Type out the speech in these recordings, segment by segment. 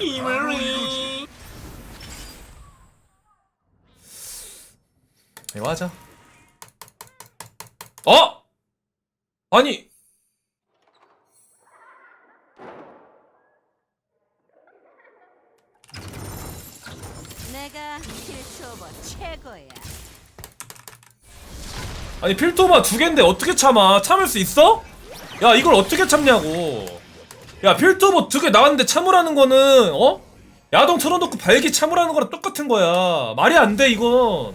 이메리 이거 하자 어? 아니 내가 킬초버 최고야. 아니 필토마 두 갠데 어떻게 참아 참을 수 있어? 야 이걸 어떻게 참냐고 야 필토마 두개 나왔는데 참으라는 거는 어? 야동 틀어놓고 발기 참으라는 거랑 똑같은 거야. 말이 안 돼 이건.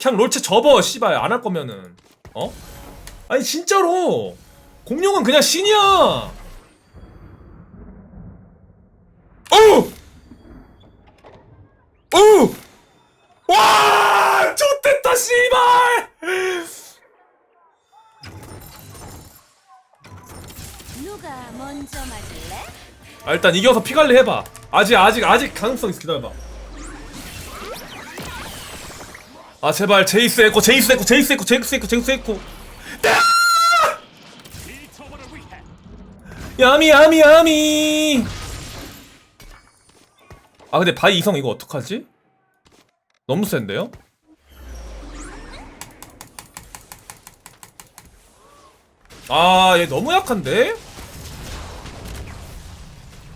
그냥 롤체 접어 씨발. 안 할 거면은. 어? 아니 진짜로. 공룡은 그냥 신이야 아, 일단 이겨서 피관리 해봐. 아직 아직 아직 가능성 있어 기다려봐. 아 제발 제이스 에코 제이스 에코 제이스 에코 제이스 에코 제이스 에코. 야미 야미 야미. 아 근데 바이 이성 이거 어떡하지? 너무 센데요? 아 얘 너무 약한데?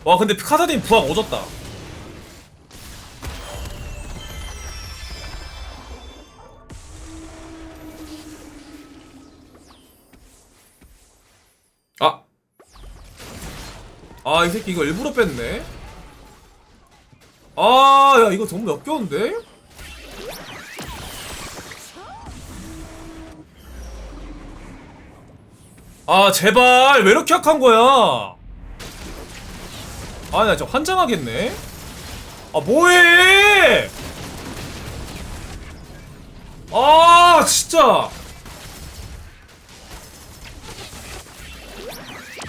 와 근데 카사딘 부학 오졌다 아! 아 이 새끼 이거 일부러 뺐네 아 야 이거 너무 역겨운데? 아 제발 왜 이렇게 약한 거야 아, 나 진짜 환장하겠네. 아, 뭐해! 아, 진짜!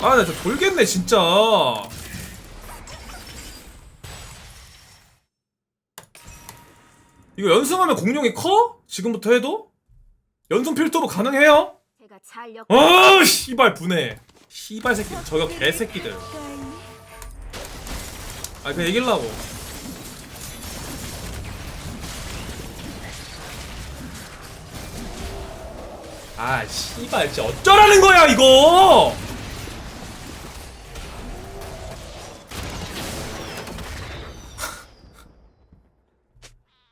아, 나 진짜 돌겠네, 진짜. 이거 연승하면 공룡이 커? 지금부터 해도? 연승 필터로 가능해요? 아, 씨발, 분해. 씨발 새끼, 저거 개새끼들. 아 그냥 이길라고. 아 씨발 진짜 어쩌라는 거야 이거?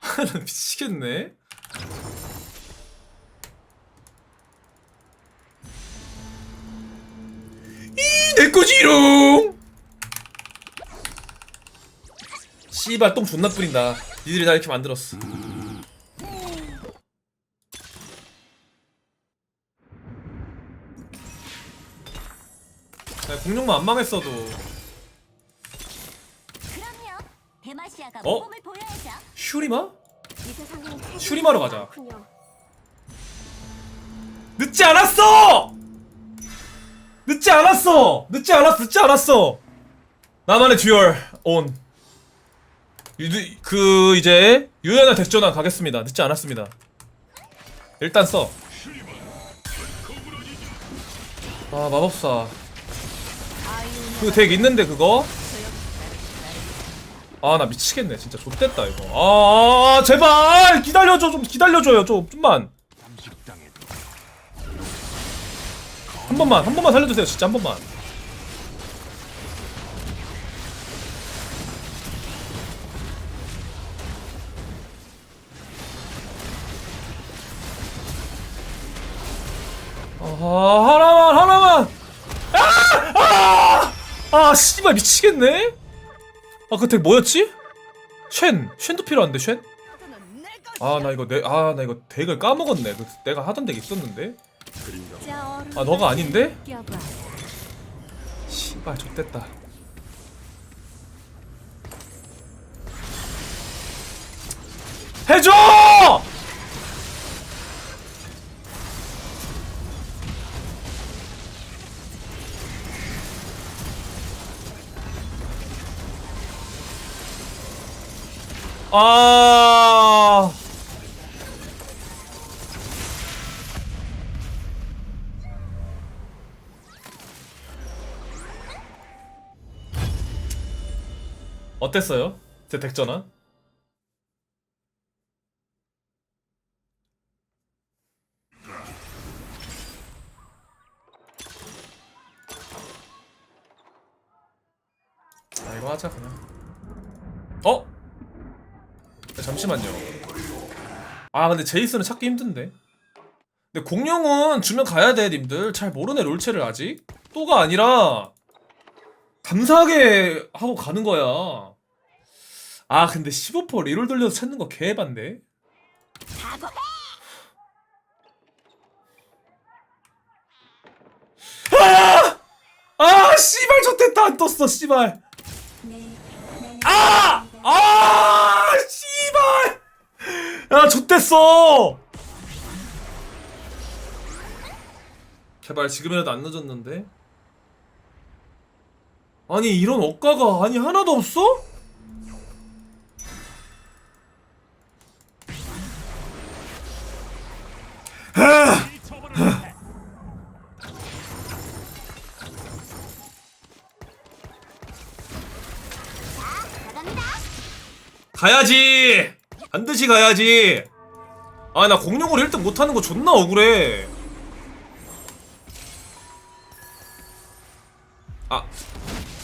나 미치겠네. 이내 거지롱 씨발 똥 존나 뿌린다 니들이 다 이렇게 만들었어 야, 공룡만 안 망했어도 그럼요. 어? 모범을 보여야죠. 슈리마? 이 슈리마로 가자. 많군요. 늦지 않았어! 늦지 않았어! 늦지 않았어! 늦지 않았어! 나만의 듀얼 온 유, 그 이제 유연한 덱전환 가겠습니다. 늦지 않았습니다. 일단 써. 아 마법사. 그 덱 있는데 그거? 아 나 미치겠네. 진짜 좆됐다 이거. 아, 아 제발! 기다려줘 좀 기다려줘요 좀 좀만. 한 번만 한 번만 살려주세요 진짜 한 번만 아 하나만 하나만 아! 아! 아 씨발 미치겠네 아그덱 뭐였지? 쉔 쉔도 필요한데 쉔? 아 나 이거 내 아 나 이거 덱을 까먹었네 그 내가 하던 덱 있었는데 아 너가 아닌데? 씨발 좆됐다 해줘! 아 어땠어요? 제 덱전환? 아 이거 하자 그냥 어? 야, 잠시만요. 아 근데 제이스는 찾기 힘든데? 근데 공룡은 주면 가야 돼 님들. 잘 모르네 롤체를 아직. 또가 아니라 감사하게 하고 가는 거야. 아 근데 15% 리롤 돌려서 찾는 거 개반데 각오해. 아 씨발 좋댔다 안 떴어 씨발. 아! 아 씨발! 야 좋댔어! 제발 지금이라도 안 늦었는데? 아니 이런 억가가 아니 하나도 없어? 가야지 반드시 가야지 아 나 공룡으로 1등 못하는 거 존나 억울해 아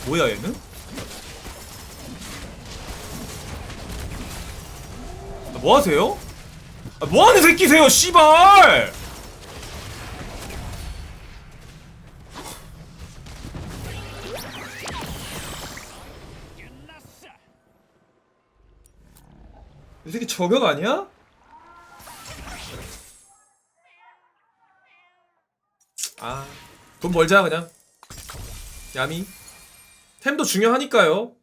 뭐야 얘는? 아, 뭐 하세요? 아, 뭐 하는 새끼세요 씨발 이 새끼 저격 아니야? 아, 돈 벌자 그냥. 야미. 템도 중요하니까요.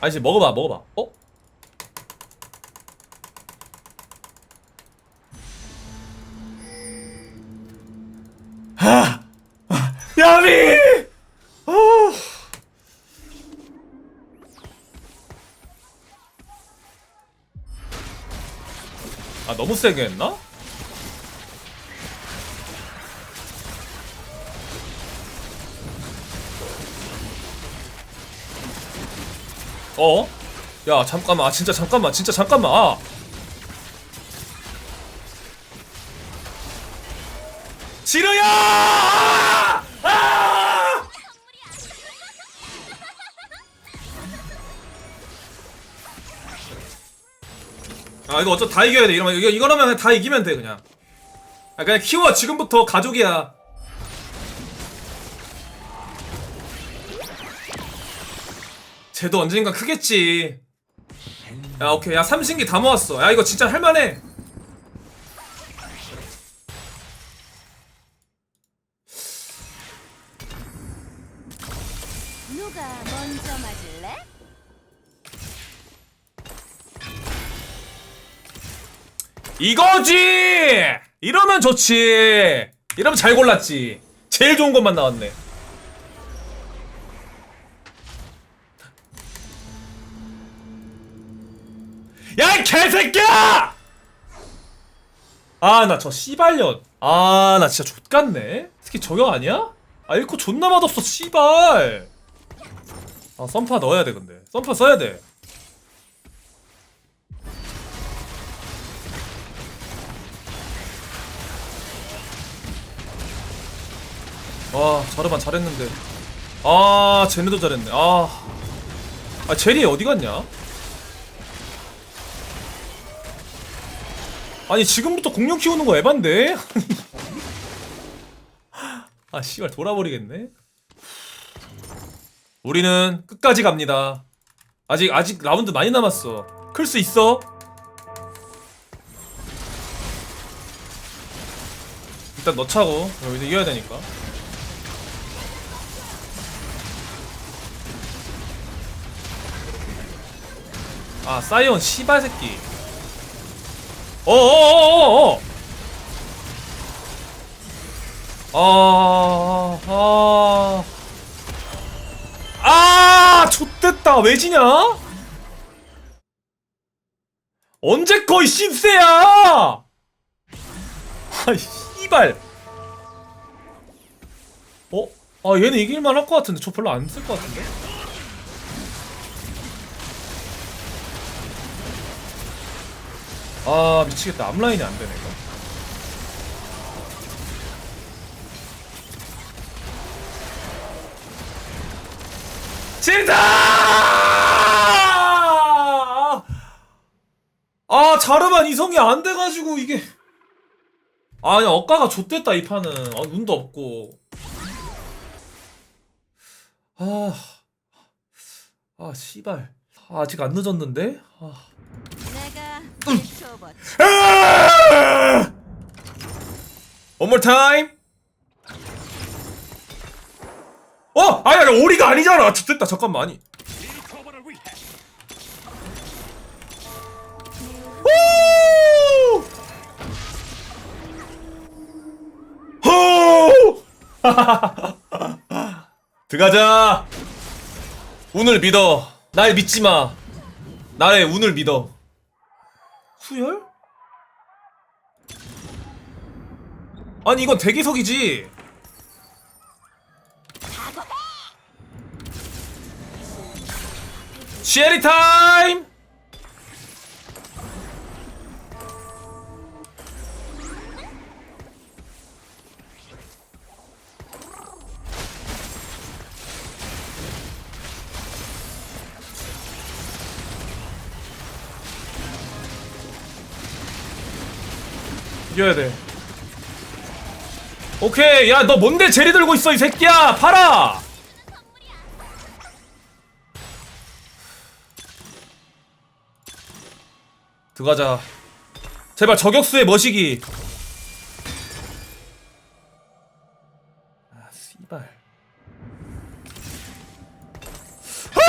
아 이제 먹어봐, 먹어봐. 어? 아 너무 세게 했나? 어? 야 잠깐만 아, 진짜 잠깐만 진짜 잠깐만 아. 이거 어쩌 다 이겨야 돼. 이러면 이거 이거라면 다 이기면 돼 그냥. 아 그냥 키워. 지금부터 가족이야. 쟤도 언젠가 크겠지. 야 오케이. 야 삼신기 다 모았어. 야 이거 진짜 할만해 이거지! 이러면 좋지. 이러면 잘 골랐지. 제일 좋은 것만 나왔네. 야 이 개새끼야! 아 나 저 씨발년. 아 나 진짜 족같네. 특히 저격 아니야? 아 읽고 존나 맛없어 씨발. 아 썬파 넣어야 돼 근데. 썬파 써야 돼 와 자르반 잘했는데. 아 쟤네도 잘했네. 아, 아 제리 어디 갔냐? 아니 지금부터 공룡 키우는 거 에반데? 아 씨발 돌아버리겠네. 우리는 끝까지 갑니다. 아직 아직 라운드 많이 남았어. 클 수 있어? 일단 넣자고. 여기서 이겨야 되니까 아 사이온 씨발 새끼 어어어어어 아, 아, 아, 좆됐다. 왜 지냐? 언제 거의 씹새야! 아, 씨발. 어? 아, 얘는 이길만 할 것 같은데. 저 별로 안 쓸 것 같은데? 아 미치겠다 앞라인이 안 되네 이거 싫다 아 자르반 이성이 안 돼가지고 이게 아 그냥 억가가 좆됐다 이 판은 아 눈도 없고 아, 아, 씨발. 아, 아직 안 늦었는데? 아. 음. 필터버 One more time. 어, 아니 아니 오리가 아니잖아. 됐다. 잠깐만 아니. 들어가자. 운을 믿어. 날 믿지 마. 나의 운을 믿어. 수열? 아니 이건 대기석이지. 쉐리 타임. 이겨야 돼. 오케이, 야, 너 뭔데 제리 들고 있어, 이 새끼야! 팔아! 들어가자. 제발 저격수의 머시기. 아, 씨발.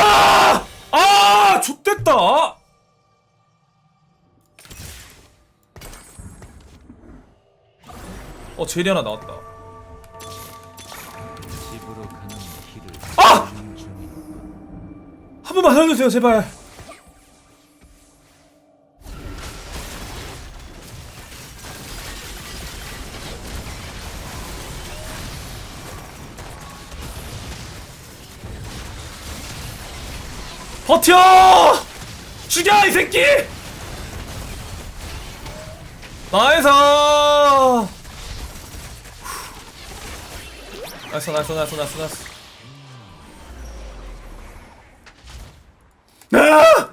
아! 아! 좆됐다! 어, 제리 하나 나왔다. 집으로 가는 길을 아! 한 번만 살려주세요, 제발. 버텨! 죽여, 이 새끼! 나이스! 나이스, 나이스, 나이스, 나이스, 나이스. 아!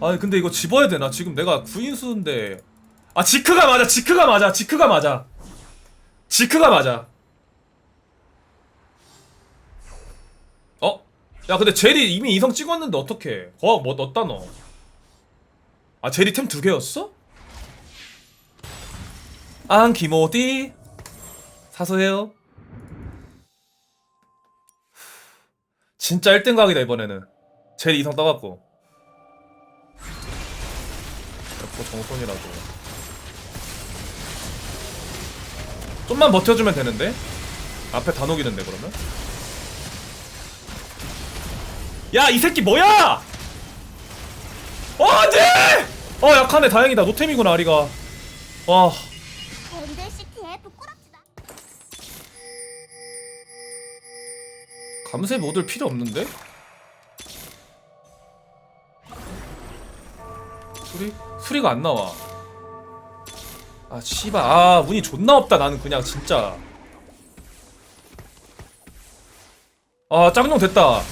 아니 근데 이거 집어야 되나? 지금 내가 구인수인데 아 지크가 맞아 지크가 맞아 지크가 맞아 지크가 맞아 어? 야 근데 제리 이미 이성 찍었는데 어떡해 거학 뭐 넣었다 너아 제리 템두 개였어? 안 기모디 사소해요? 진짜 1등 각이다 이번에는. 제일 이성 떠갖고. 뭐 정손이라도 좀만 버텨주면 되는데? 앞에 다 녹이는데 그러면? 야 이 새끼 뭐야? 어 안돼! 어 약하네. 다행이다. 노템이구나 아리가. 와 감세 모들 필요 없는데? 수리? 수리가 안 나와. 아, 씨발. 아, 운이 존나 없다, 나는 그냥, 진짜. 아, 짱용 됐다.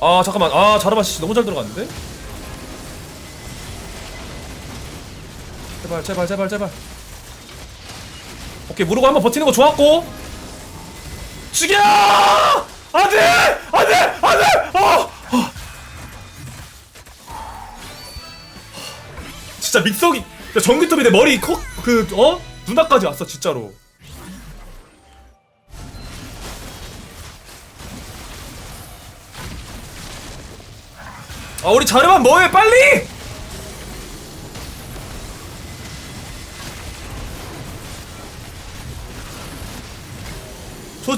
아, 잠깐만. 아, 자르바 씨 너무 잘 들어갔는데? 제발, 제발, 제발, 제발. 오케이 무르고 한번 버티는 거 좋았고. 죽여! 안돼! 안돼! 안돼! 어, 어. 진짜 믹서기 야, 전기톱이 내 머리 콕그 어? 누나까지 왔어 진짜로. 아 우리 자르만 뭐해 빨리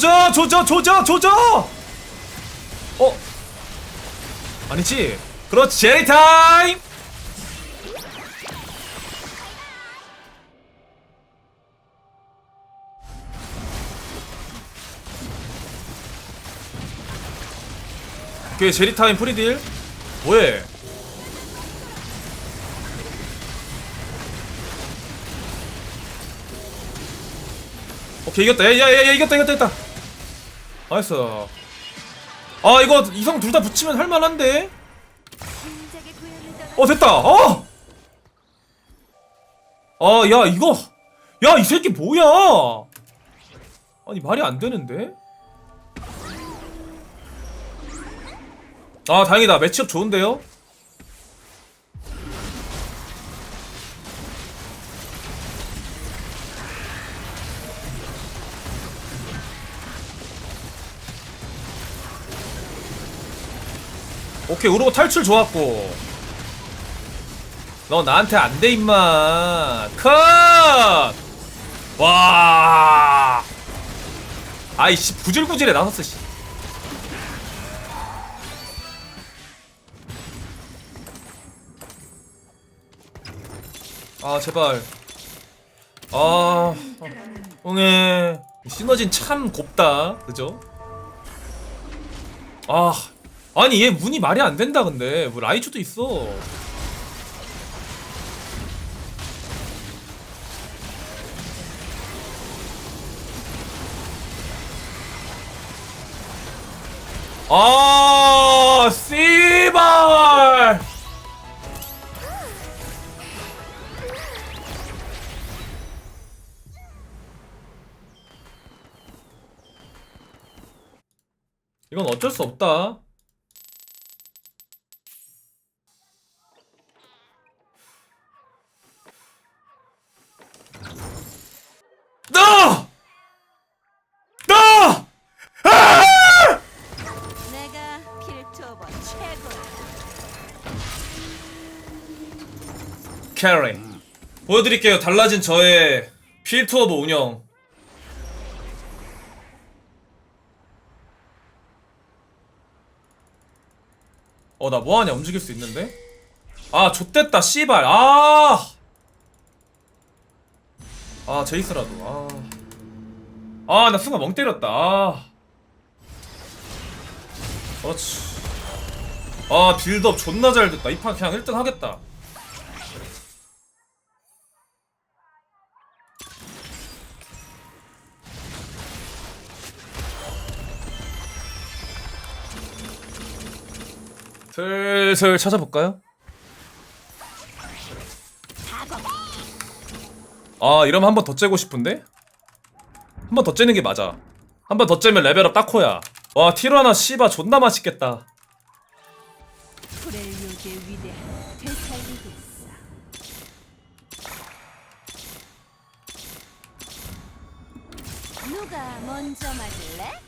조져 조져 조져 조져! 어? 아니지? 그렇지 제리 타임! 오케이 제리 타임 프리딜? 뭐해? 오케이 이겼다. 야야야 이겼다 이겼다 이겼다 나이스. 아 이거 이성 둘 다 붙이면 할만한데? 어 됐다. 어! 아야 이거. 야 이 새끼 뭐야? 아니 말이 안 되는데? 아 다행이다. 매치업 좋은데요 오케이 우르고 탈출 좋았고. 너 나한테 안 돼 임마. 컷! 와. 아이씨 구질구질해 나섰어 씨. 아 제발. 아 응애 시너진 참 곱다. 그죠? 아 아니 얘 문이 말이 안 된다 근데 뭐 라이츠도 있어 아, 씨발! 이건 어쩔 수 없다. 캐리 보여드릴게요. 달라진 저의 필투어버 운영. 어 나 뭐하냐? 움직일 수 있는데? 아 좆됐다 씨발. 아아 아, 제이스라도. 아아 나 순간 멍 때렸다. 아. 그렇지. 아 빌드업 존나 잘 됐다. 이 판 그냥 1등 하겠다 슬슬 찾아볼까요? 아 이러면 한 번 더 째고 싶은데? 한 번 더 째는 게 맞아 한 번 더 째면 레벨업 딱코야 와 티라나 씨바 존나 맛있겠다 누가 먼저 맞을래?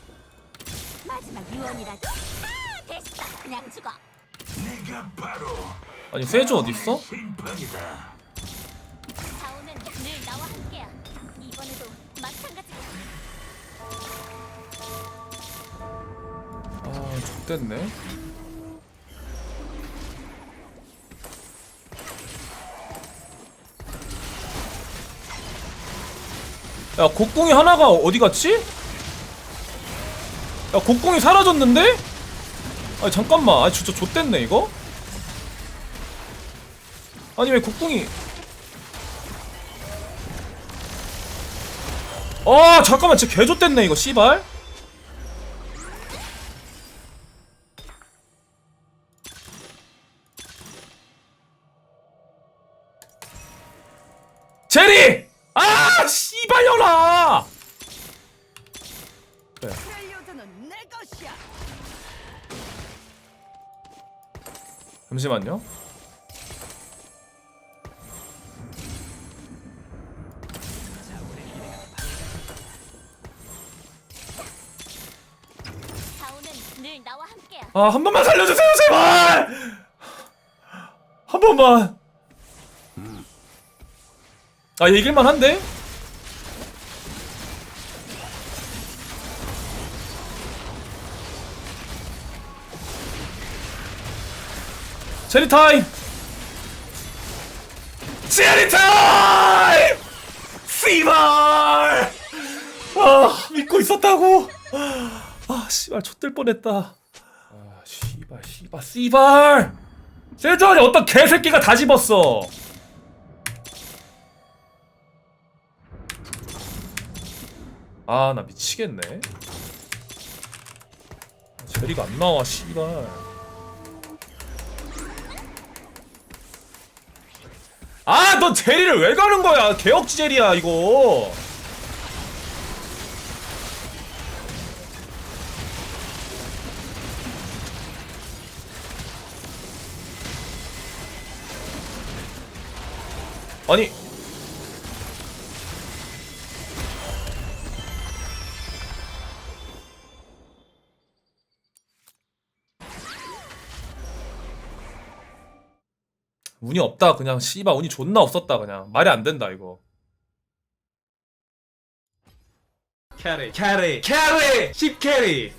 마지막 유언이라도? 아 됐어 그냥 죽어 아니 세주 어딨어? 다오는 늘 나와 함께야 이번에도 마찬가지고 아 X됐네 야 곡궁이 하나가 어디 갔지? 야 곡궁이 사라졌는데? 아니 잠깐만 아 진짜 X됐네 이거? 아니 왜 곡궁이 아 잠깐만 진짜 개좆됐네 이거 씨발 제리! 아 씨발려라! 잠시만요. 아, 한 번만 살려주세요, 제발! 한 번만. 아, 얘길만 한데? 체리 타임! 체리 타임! 씨발! 아, 믿고 있었다고! 아, 씨발, 좆될 뻔했다. 아, 씨발. 씨발 씨발 세주안이 어떤 개새끼가 다 집었어 아 나 미치겠네 제리가 안 나와 씨발 아너 제리를 왜 가는 거야? 개억지 제리야 이거. 아니 운이 없다. 그냥 씨발 운이 존나 없었다. 그냥. 말이 안 된다 이거. 캐리 캐리 캐리. 10 캐리